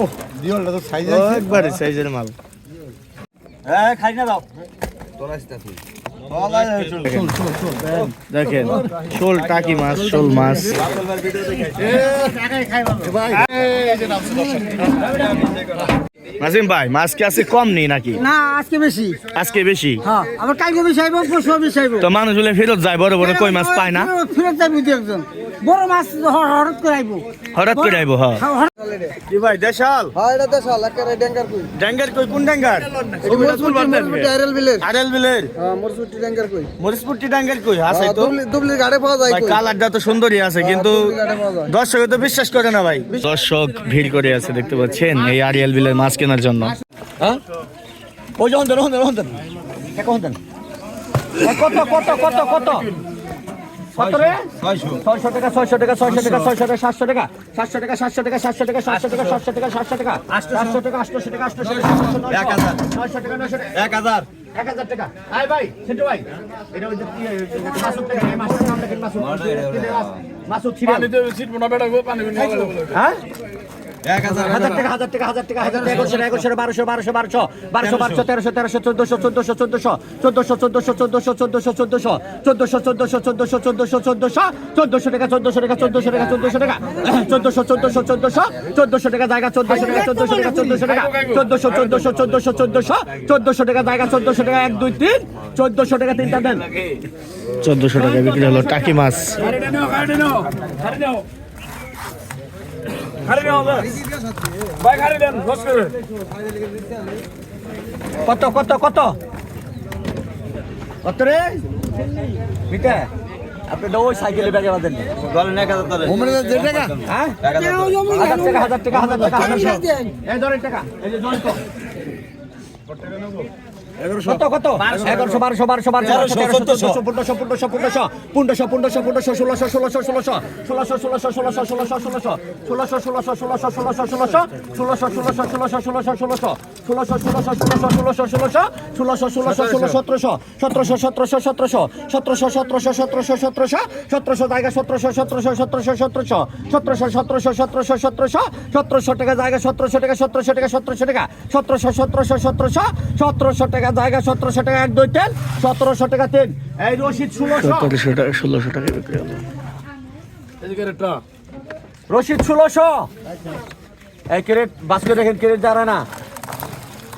ও দিওলটা তো সাইজ ও একবারে সাইজের মাল। হ্যাঁ খাই না দাও। দেখেন শোল টাকি মাছ শোল মাছ। নাজিম ভাই মাছ কি আছে কম নেই নাকি? না আজকে বেশি। আজকে বেশি? হ্যাঁ আবার কালকে বেশি আইব পরশু বেশি আইব। তো মানুষ হলে ফেরত যায় বড় বড় কই মাছ পায় না? ফেরত যাবি দু একজন। বড় মাছ হ- হঠাৎ করে আইব। হঠাৎ করে আইবো হ্যাঁ হ্যাঁ, কি ভাই দেশাল? হ্যাঁ এটা দেশাল একেবারে ড্যাঙ্গার কই। ড্যাঙ্গার কই? কোন ড্যাঙ্গার আইরেল বিলের আরেল বিলের হ্যাঁ ড্যাঙ্গার কই। ড্যাঙ্গার কই? আছে তো। দুবলি ঘাটে পাওয়া যায় ভাই কালারটা তো সুন্দরই আছে কিন্তু পাওয়া যায়। দর্শক তো বিশ্বাস করে না ভাই। দর্শক ভিড় করে আছে দেখতে পাচ্ছেন এই আরিয়াল বিলের মাছ কেনার জন্য। ওই যখন দেন দেন দেন কত কত কত কত? কত রে ছয়শো। টাকা ছয়শো টাকা ছয়শো টাকা ছয়শো। টাকা সাতশো টাকা সাতশো টাকা সাতশো টাকা সাতশো টাকা সাতশো টাকা সাতশো টাকা সাতশো টাকা আটশো। টাকা আটশো টাকা আটশো টাকা এক হাজার। নয়শো টাকা নয়শো টাকা। এক হাজার। এক হাজার টাকা। আয় ভাই সেটু ভাই। এটা ওই মাসুদ টাকা মাসুদ নাম মাসুদ? মাসুদ ছিলেন হ্যাঁ? হাজার টাকা হাজার টাকা হাজার টাকা হাজার টাকা একুশশো বারোশো বারোশো বারোশো বারোশো বারোশো তেরোশো তেরোশো চোদ্দশো চোদ্দশো চোদ্দশো চোদ্দশো চোদ্দশো চোদ্দশো চোদ্দশো চোদ্দশো চোদ্দশো চোদ্দশো চোদ্দশো চোদ্দশো চোদ্দশো চোদ্দশো টাকা চোদ্দশো টাকা চোদ্দশো টাকা চোদ্দশো টাকা চোদ্দশো চোদ্দশো চোদ্দশো চোদ্দশো টাকা জায়গা চোদ্দশো টাকা চোদ্দশো টাকা চোদ্দশো টাকা চোদ্দশো চোদ্দশো চোদ্দশো চোদ্দশো চোদ্দশো টাকা জায়গা চোদ্দশো টাকা এক দুই তিন চোদ্দশো টাকা তিনটা দেন চোদ্দশো টাকা বিক্রি হলো টাকি মাছ কত কত কত? কত রে? মিটা আপনি তো ওই সাইকেলে ব্যাগে বাঁধেন বলেন এক হাজার ধরেন হ্যাঁ? হাজার টাকা হাজার টাকা হাজার টাকা হাজার টাকা। এই ধরেন টাকা। এই যে জল তো কত কত এগারোশো বারোশো বারোশো বারোশো চোদ্দশো পনেরোশো পনেরোশো পনেরোশো পনেরোশো পনেরোশো পনেরোশো ষোলোশো ষোলোশো ষোলোশো ষোলোশো ষোলোশো ষোলোশো ষোলোশো ষোলোশো ষোলোশো ষোলোশো ষোলোশো ষোলোশো ষোলোশো ষোলোশো ষোলোশো ষোলোশো ষোলোশো ষোলোশো ষোলোশো ষোলোশো ষোলোশো ষোলোশো ষোলোশো ষোলোশো ষোলো সতেরোশো সতেরোশো সতেরোশো সতেরোশো সতেরোশো সতেরোশো সতেরোশো সতেরোশো সতেরোশো জায়গা সতেরোশো সতেরোশো সতেরোশো সতেরোশো সতেরোশো সতেরোশো সতেরোশো সতেরোশো সতেরোশো টাকা জায়গা সতেরোশো টাকা সতেরোশো টাকা সতেরোশো টাকা সতেরোশো সতেরোশো সতেরোশো সতেরোশো টাকা জায়গা সতেরোশো টাকা এক দুই তিন সতেরোশো টাকা তিন এই রশিদ ষোলোশো টাকা ষোলোশো টাকা বিক্রি হলো রশিদ ষোলোশো এই ক্রেট বাস্কেট দেখেন ক্রেট যারা না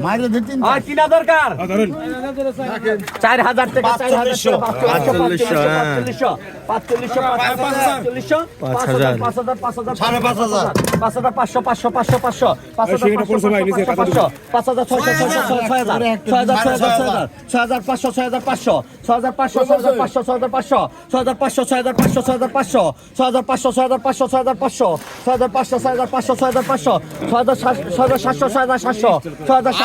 মাইরে দিতেন তিন দরকার চার হাজার টাকা চার হাজার পাঁচচল্লিশশো, হ্যাঁ। পাঁচচল্লিশশো পাঁচচল্লিশশো পাঁচ হাজার। পাঁচ হাজার পাঁচ হাজার সাড়ে পাঁচ হাজার পাঁচ হাজার পাঁচশো পাঁচশো পাঁচশো পাঁচশো পাঁচ হাজার পাঁচশো পাঁচশো পাঁচ হাজার ছয়শো ছয়শো ছয় ছয় হাজার ছয় হাজার ছয় হাজার ছয় হাজার ছয় হাজার পাঁচশো ছয় হাজার পাঁচশো ছয় হাজার পাঁচশো ছয় হাজার পাঁচশো ছয় হাজার পাঁচশো ছয় হাজার পাঁচশো ছয় হাজার পাঁচশো ছয় হাজার পাঁচশো ছয় হাজার পাঁচশো ছয় হাজার পাঁচশো ছয় হাজার পাঁচশো ছয় হাজার পাঁচশো ছয় হাজার পাঁচশো ছয় হাজার পাঁচশো ছয় হাজার ছয় হাজার সাতশো ছয় হাজার সাতশো ছয় হাজার সাতশো আটশো সাতশো সাতশো ছয় হাজার আটশো ছয় হাজার আটশো ষোলো ছয় হাজার আটশো আটশো আটশো আটশো ছয় হাজার আটশো আটশো আটশো আটশো ছয় হাজার আটশো আটশো আটশো আটশো ছয় হাজার আটশো জায়গা আটশো আটশো আটশো ছয় হাজার আটশো আটশো আটশো আটশো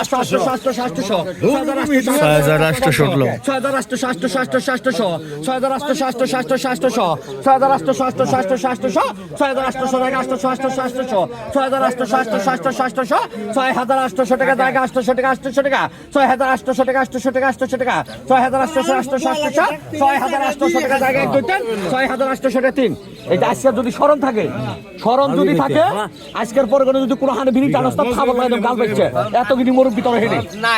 ছয় হাজার আটশো টাকা জায়গা আটশো টাকা আটশো টাকা। ছয় হাজার আটশো টাকা আটশো টাকা আটশো টাকা। ছয় হাজার আটশো আটশো আটশো ছয় হাজার আটশো টাকা জায়গা এক ছয় হাজার আটশো টাকা তিন। এটা আজকে যদি স্মরণ থাকে স্মরণ যদি থাকে আজকের পরে যদি কোনো হানি বিনি টানস্তা খাবার একদম গাল পেচ্ছে এত কিছু করুক ভিতরে হেঁটে না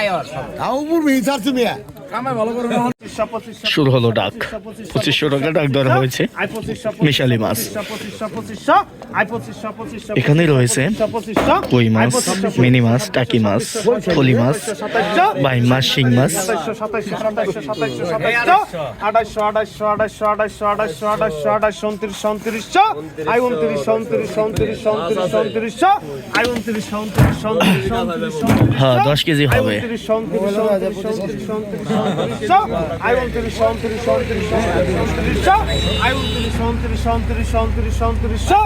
তাও মিস আসছে মিয়া। কামে ভালো করবে শুরু হলো ডাক পঁচিশশো টাকা ডাক ধরা হয়েছে মিশালি মাছ এখানে রয়েছে কই মাছ মিনি মাছ টাকি মাছ ফলি মাছ বাই মাছ শিং মাছ উনত্রিশশো আই উনত্রিশশো আই হ্যাঁ দশ কেজি হবে উনত্রিশশো আই উনত্রিশশো উনত্রিশশো উনত্রিশশো উনত্রিশশো আই উনত্রিশশো উনত্রিশশো উনত্রিশশো উনত্রিশশো উনত্রিশশো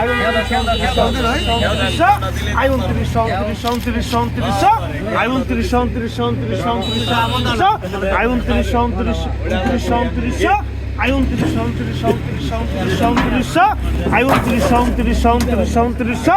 আই উনত্রিশশো উনত্রিশশো আই উনত্রিশশো উনত্রিশশো উনত্রিশশো আই উনত্রিশশো উনত্রিশশো উনত্রিশশো উনত্রিশশো আই উনত্রিশশো উনত্রিশশো উনত্রিশশো উনত্রিশশো আই উনত্রিশশো উনত্রিশশো উনত্রিশশো উনত্রিশশো উনত্রিশশো আই উনত্রিশশো উনত্রিশশো উনত্রিশশো উনত্রিশশো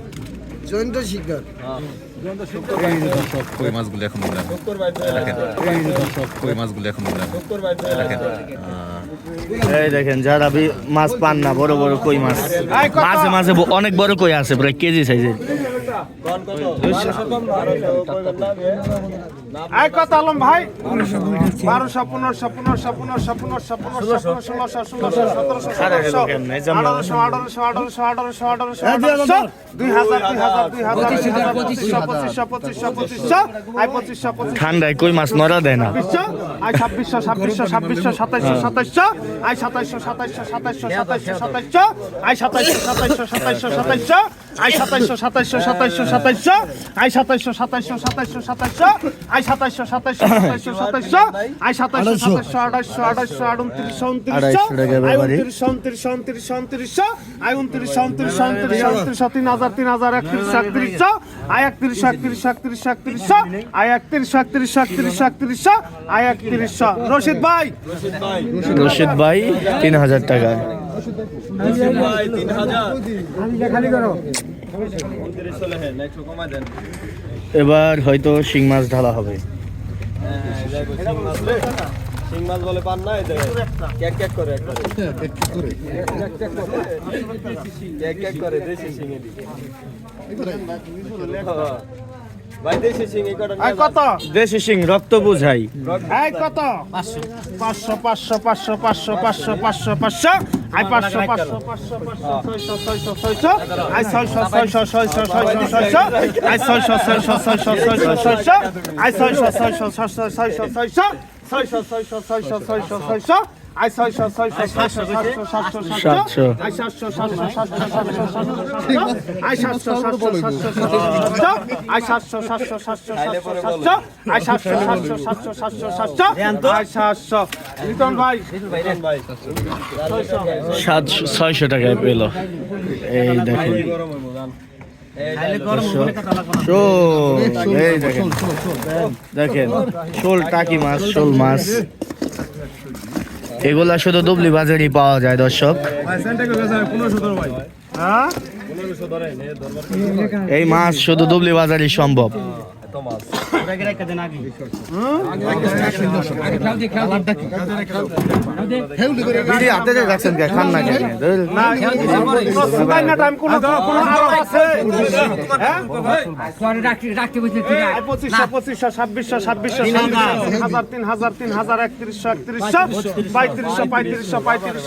জয়ন্ত শিকদার। কই মাছগুলো এখন কই মাছগুলো এখন এই দেখেন যারা মাছ পান না বড় বড় কই মাছ? মাঝে মাঝে অনেক বড় কই আছে প্রায় কেজি সাইজের। এই কত আলম ভাই বারোশো পনেরোশো পনেরোশো পনেরোশো পনেরোশো পনেরোশো ষোলোশো ষোলোশো সতেরোশো সতেরোশো আঠারোশো আঠারোশো আঠারোশো আঠারোশো আঠারোশো আঠারোশো দুই হাজার দুই হাজার দুই হাজার দুই হাজার পঁচিশশো পঁচিশশো পঁচিশশো পঁচিশশো আই পঁচিশশো পঁচিশশো ঠান্ডায় কই মাছ নড়া দেয় না আই ছাব্বিশশো ছাব্বিশশো ছাব্বিশশো সাতাইশশো সাতাইশশো আই সাতাইশশো সাতাইশশো সাতাইশশো সাতাইশশো সাতাইশশো আই সাতাইশশো সাতাইশশো সাতাইশশো সাতাইশশো আই সাতাইশশো সাতাইশশো সাতাইশশো সাতাইশশো আই সাতাইশশো সাতাইশশো সাতাইশশো সাতাইশশো আই সাতাইশশো সাতাইশশো সাতাইশশো সাতাইশশো আই সাতাইশশো সাতাইশশো আঠাইশশো আঠাইশশো আটত্রিশশো উনত্রিশশো আড়াইশো টাকা আই ব্যাপারে। উনত্রিশশো উনত্রিশশো উনত্রিশশো উনত্রিশশো। আই উনত্রিশশো উনত্রিশশো উনত্রিশশো উনত্রিশশো তিন হাজার তিন হাজার একত্রিশশো একত্রিশশো। আই একত্রিশশো একত্রিশশো একত্রিশশো একত্রিশশো। আই একত্রিশশো একত্রিশশো একত্রিশশো একত্রিশশো। আই একত্রিশশো। রশিদ ভাই। রশিদ ভাই তিন হাজার টাকা। এবার হয়তো শিং মাছ ঢালা হবে। শিং মাছ বলে পান না ক্যাক ক্যাক করে ক্যাক ক্যাক করে দেশি শিং এদি ভাই দেশি শিং এই কত? দেশি শিং রক্ত বুঝাই। এই কত? পাঁচশো পাঁচশো পাঁচশো পাঁচশো পাঁচশো পাঁচশো পাঁচশো। আই পাঁচশো পাঁচশো পাঁচশো পাঁচশো ছয়শো ছয়শো আই ছয়শো ছয়শো ছয়শো ছয়শো ছয়শো আই ছয়শো ছয়শো ছয়শো ছয়শো ছয়শো আই ছয়শো ছয়শো ছয়শো ছয়শো ছয়শো ছয়শো ছয়শো ছয়শো ছয়শো ছয়শো ছয়শো ছয়শো টাকায় পেল এই দেখেন দেখেন শোল টাকি মাছ শোল মাছ এগুলা শুধু দুবলি বাজারই পাওয়া যায় দর্শক। হ্যাঁ এই মাছ শুধু দুবলি বাজারই সম্ভব। ছোট মাছ ওটাকে রেখে দেন আগে হাতে যে রাখছেন কে খান না কেন না সুদাই না টাইম কোন কোন আছে হ্যাঁ রাখতে রাখতে বুঝছেন 2500 2500 2600 2700 হাজার 3000 3000 3100 3100 3500 3500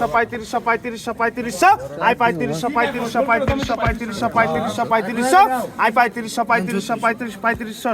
3500 3500 3500 আই 3500 3500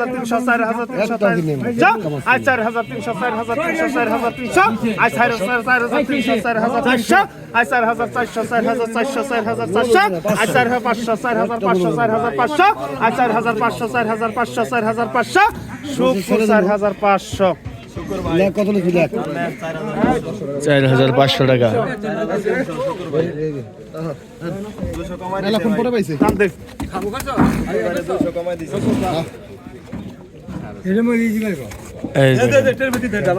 হাজার তিনশো চার হাজার তিনশো আই চার হাজার তিনশো চার হাজার তিনশো চার হাজার তিনশো আই চার হাজার চার হাজার তিনশো চার হাজার তিনশো আই চার হাজার চারশো চার হাজার চারশো চার হাজার চারশো আই চার হাজার পাঁচশো চার হাজার পাঁচশো চার হাজার পাঁচশো আই চার হাজার পাঁচশো চার হাজার পাঁচশো চার হাজার পাঁচশো শুক্র চার হাজার পাঁচশো চার হাজার পাঁচশো টাকা দাম দেখ এই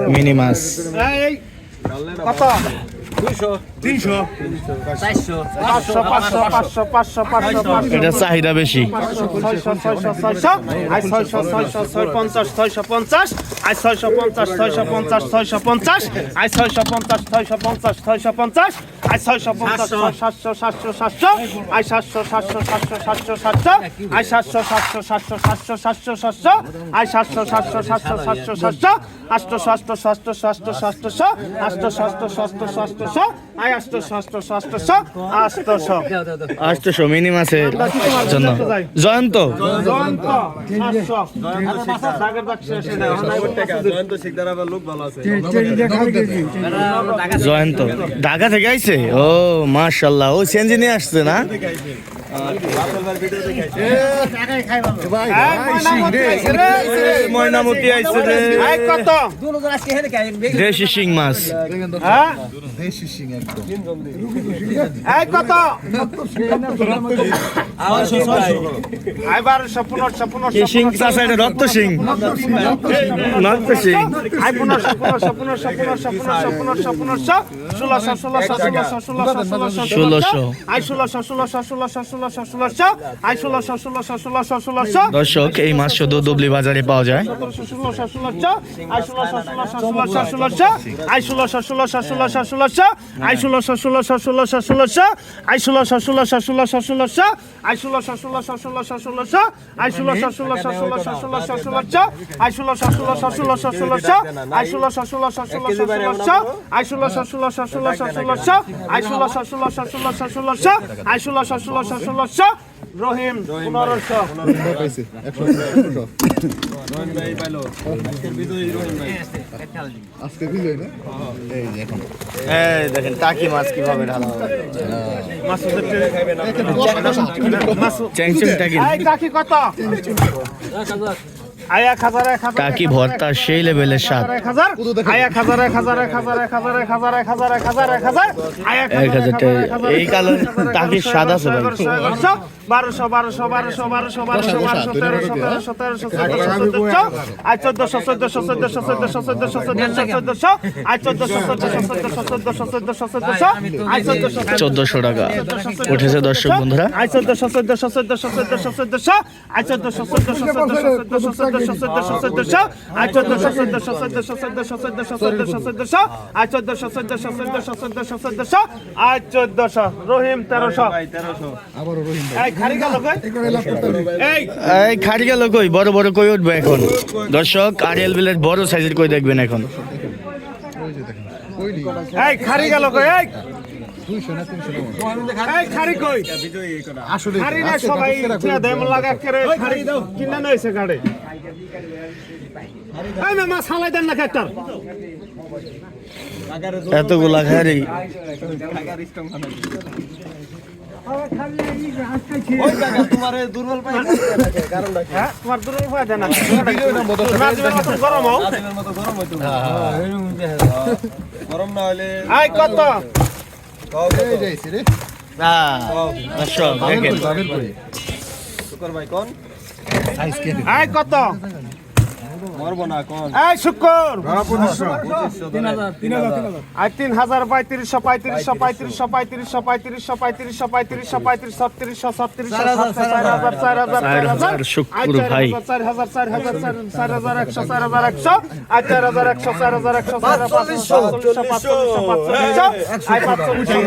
মিনি মাছ এই কত দুইশো পাঁচশো এটা চাহিদা বেশি পঞ্চাশ ছয়শো পঞ্চাশ আই ছয়শো পঞ্চাশ ছয়শো পঞ্চাশ ছয়শো পঞ্চাশ আই ছয়শো পঞ্চাশ ছয়শো পঞ্চাশ ছয়শো পঞ্চাশ আই ছয়শো পঞ্চাশ সাতশো সাতশো সাতশো আই সাতশো সাতশো সাতশো সাতশো সাতশো আই সাতশো সাতশো সাতশো সাতশো সাতশো সাতশো আই সাতশো সাতশো সাতশো সাতশো সাতশো আটশো সাতশো সাতশো সাতশো সাতশো আটশো সাতশো সাতশো সাতশো আই মাছের জয়ন্ত? জয়ন্ত ঢাকা থেকে আইসে ও মার্শাল্লাহ ও চেঞ্জি নিয়ে আসছে না? এই ময়নামতি আইছে রে। ময়নামতি আইছে রে এই কত দেশি শিং মাছ হ্যাঁ এই কত শিং চাষা এটা রক্ত শিং রক্ত শিং পনেরোশো ষোলোশো ষোলোশো ষোলোশো ষোলোশো ষোলোশো ষোলোশো। ষোলোশো ষোলোশো ষোলোশো ষোলোশো আই ষোলোশো ষোলোশো ষোলোশো ষোলোশো দর্শক এই মাছ শুধু দুবলি বাজারে পাওয়া যায় ষোলোশো ষোলোশো আই ষোলোশো ষোলোশো ষোলোশো ষোলোশো আই ষোলোশো ষোলোশো ষোলোশো ষোলোশো আই ষোলোশো ষোলোশো ষোলোশো ষোলোশো আই ষোলোশো ষোলোশো ষোলোশো ষোলোশো আই ষোলোশো ষোলোশো ষোলোশো ষোলোশো আই ষোলোশো ষোলোশো ষোলোশো ষোলোশো ষোলোশো আই ষোলোশো ষোলোশো ষোলোশো ষোলোশো আই ষোলোশো ষোলোশো ষোলোশো ষোলোশো আই ষোলোশো ষোলোশো ষোলোশো ষোলোশো আই ষোলোশো ষোলোশো ষোলোশো দেখেন টাকি মাছ কীভাবে ঢালা কত কাকি ভর্তা সেই লেভেলের স্বাদ এক হাজার টাকা এই কালো কাকির স্বাদ আছে ভাই বারোশো বারোশো বারোশো বারোশো বারোশো বারোশো তেরোশো তেরোশো তেরোশো চোদ্দশো আর চোদ্দশো চোদ্দশো চোদ্দশো চোদ্দশো চোদ্দশো চোদ্দশো চোদ্দশো আর চোদ্দশো চোদ্দশো চোদ্দশো চোদ্দশো চোদ্দশো চোদ্দশো আর চোদ্দশো চোদ্দশো টাকা উঠেছে দর্শক বন্ধুরা আর চোদ্দশো চোদ্দশো চোদ্দশো চোদ্দশো চোদ্দশো আর চোদ্দশো চোদ্দশো চোদ্দশো চোদ্দশো চোদ্দশো চোদ্দশো আই চোদ্দশো চোদ্দশো চোদ্দশো চোদ্দশো চোদ্দশো চোদ্দশো চোদ্দশো আই চোদ্দশো চোদ্দশো চোদ্দশো চোদ্দশো চোদ্দশো আই চোদ্দশো রহিম তেরোশো এই খাড়ি গেল কই বড় বড় কই উঠবে এখন দর্শক আরিয়াল বিলের বড় সাইজের কই দেখবেন এখন এই খারি গেল কই এই 200 না 300 না। আসলে না সবাই দেম লাগা করে খাড়ি দাও। কিনা নইছে গাড়ি। এই মামা সালাই দেন না কাটার এতগুলা খাড়ি। হ্যাঁ? হ্যাঁ, হ্যাঁ, গরম না হলে কত? কত? এই শুক্র আই তিন হাজার পঁয়ত্রিশশো পঁয়ত্রিশশো পঁয়ত্রিশশো পঁয়ত্রিশশো পঁয়ত্রিশশো পঁয়ত্রিশশো পঁয়ত্রিশশো পঁয়ত্রিশ ছত্রিশশো ছত্রিশশো চার হাজার চার হাজার চার হাজার শুক্র ভাই। চার হাজার চার হাজার চার হাজার একশো চার হাজার একশো আই চার হাজার একশো চার হাজার একশো চার হাজার আই পাঁচচল্লিশশো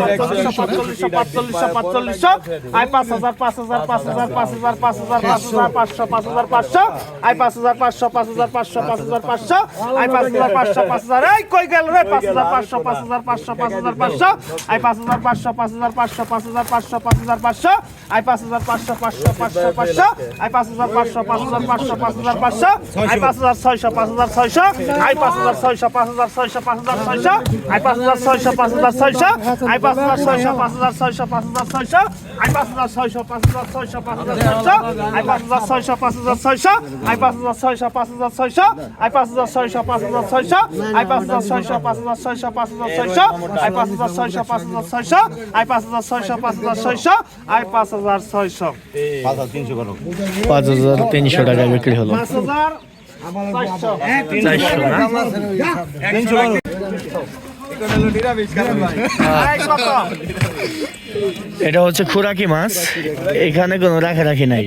পাঁচচল্লিশশো পাঁচচল্লিশশো পাঁচচল্লিশশো আই পাঁচ হাজার পাঁচ হাজার পাঁচ হাজার পাঁচ হাজার পাঁচ হাজার পাঁচ হাজার পাঁচশো পাঁচ হাজার পাঁচশো আই পাঁচ হাজার পাঁচশো পাঁচ হাজার পাঁচশো পাঁচ হাজার পাঁচশো আই পাঁচ হাজার পাঁচশো পাঁচ হাজার এই কই গেল রে পাঁচ হাজার পাঁচশো পাঁচ হাজার পাঁচশো পাঁচ হাজার পাঁচশো আই পাঁচ হাজার পাঁচশো পাঁচ হাজার পাঁচশো পাঁচ হাজার পাঁচশো পাঁচ হাজার পাঁচশো আই পাঁচ হাজার পাঁচশো পাঁচশো পাঁচশো পাঁচশো আই পাঁচ হাজার পাঁচশো পাঁচ হাজার পাঁচশো পাঁচ হাজার পাঁচশো আই পাঁচ হাজার ছয়শো পাঁচ হাজার ছয়শো আই পাঁচ হাজার ছয়শো পাঁচ হাজার ছয়শো পাঁচ হাজার ছয়শো আই পাঁচ হাজার ছয়শো পাঁচ হাজার ছয়শো আই পাঁচ হাজার ছয়শো পাঁচ হাজার ছয়শো পাঁচ হাজার ছয়শো আই পাঁচ হাজার ছয়শো পাঁচ হাজার ছয়শো পাঁচ হাজার ছয়শো আই পাঁচ হাজার ছয়শো পাঁচ হাজার ছয়শো আই পাঁচ হাজার ছয়শো পাঁচ হাজার ছয়শো আই পাঁচ হাজার ছয়শো পাঁচ হাজার ছয়শো আই পাঁচ হাজার ছয়শো পাঁচ হাজার ছয়শো পাঁচ হাজার ছয়শো আই পাঁচ হাজার ছয়শো পাঁচ হাজার ছয়শো আই পাঁচ হাজার ছয়শো পাঁচ হাজার ছয়শো আই পাঁচ হাজার ছয়শো পাঁচ হাজার তিনশো টাকা বিক্রি হলো পাঁচ হাজার এটা হচ্ছে খুরাকি মাছ এখানে কোনো রাখা রাখি নাই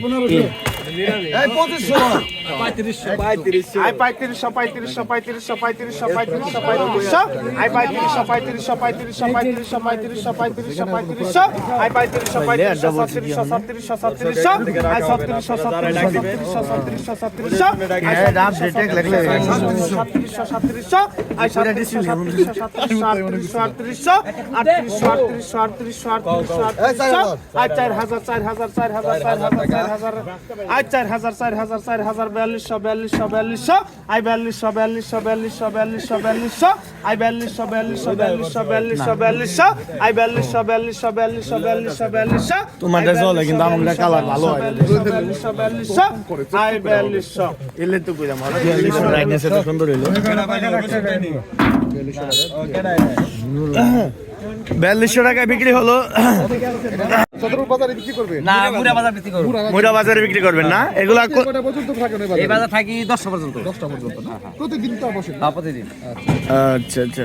আটত্রিশশো আটত্রিশশো আটত্রিশশো আটত্রিশশো আটত্রিশশো আই চার হাজার চার হাজার চার হাজার চার হাজার চার হাজার আই চার হাজার চার হাজার চার হাজার বিয়াল্লিশশো বিয়াল্লিশশো বিয়াল্লিশশো আই বিয়াল্লিশশো বিয়াল্লিশশো বিয়াল্লিশশো বিয়াল্লিশশো বিয়াল্লিশশো আই বিয়াল্লিশশো বিয়াল্লিশশো বিয়াল্লিশশো বিয়াল্লিশশো বিয়াল্লিশশো আই বিয়াল্লিশশো বিয়াল্লিশশো বিয়াল্লিশশো বিয়াল্লিশো বিয়াল্লিশশো তোমারটা জলে কিন্তু আমাদের কালার ভালো হয় বিয়াল্লিশশো বিয়াল্লিশশো আই বিয়াল্লিশশো এলে তো কইলাম ব্রাইটনেস এত সুন্দর হইল বিয়াল্লিশশো টাকায় বিক্রি হলো না মুড়া বাজার বিক্রি করব। মুরা বাজারে বিক্রি করবেন না? এগুলা কো- এই বাজার থাকি দশটা পর্যন্ত। দশটা পর্যন্ত প্রতিদিন তো প্রতিদিন। আচ্ছা আচ্ছা।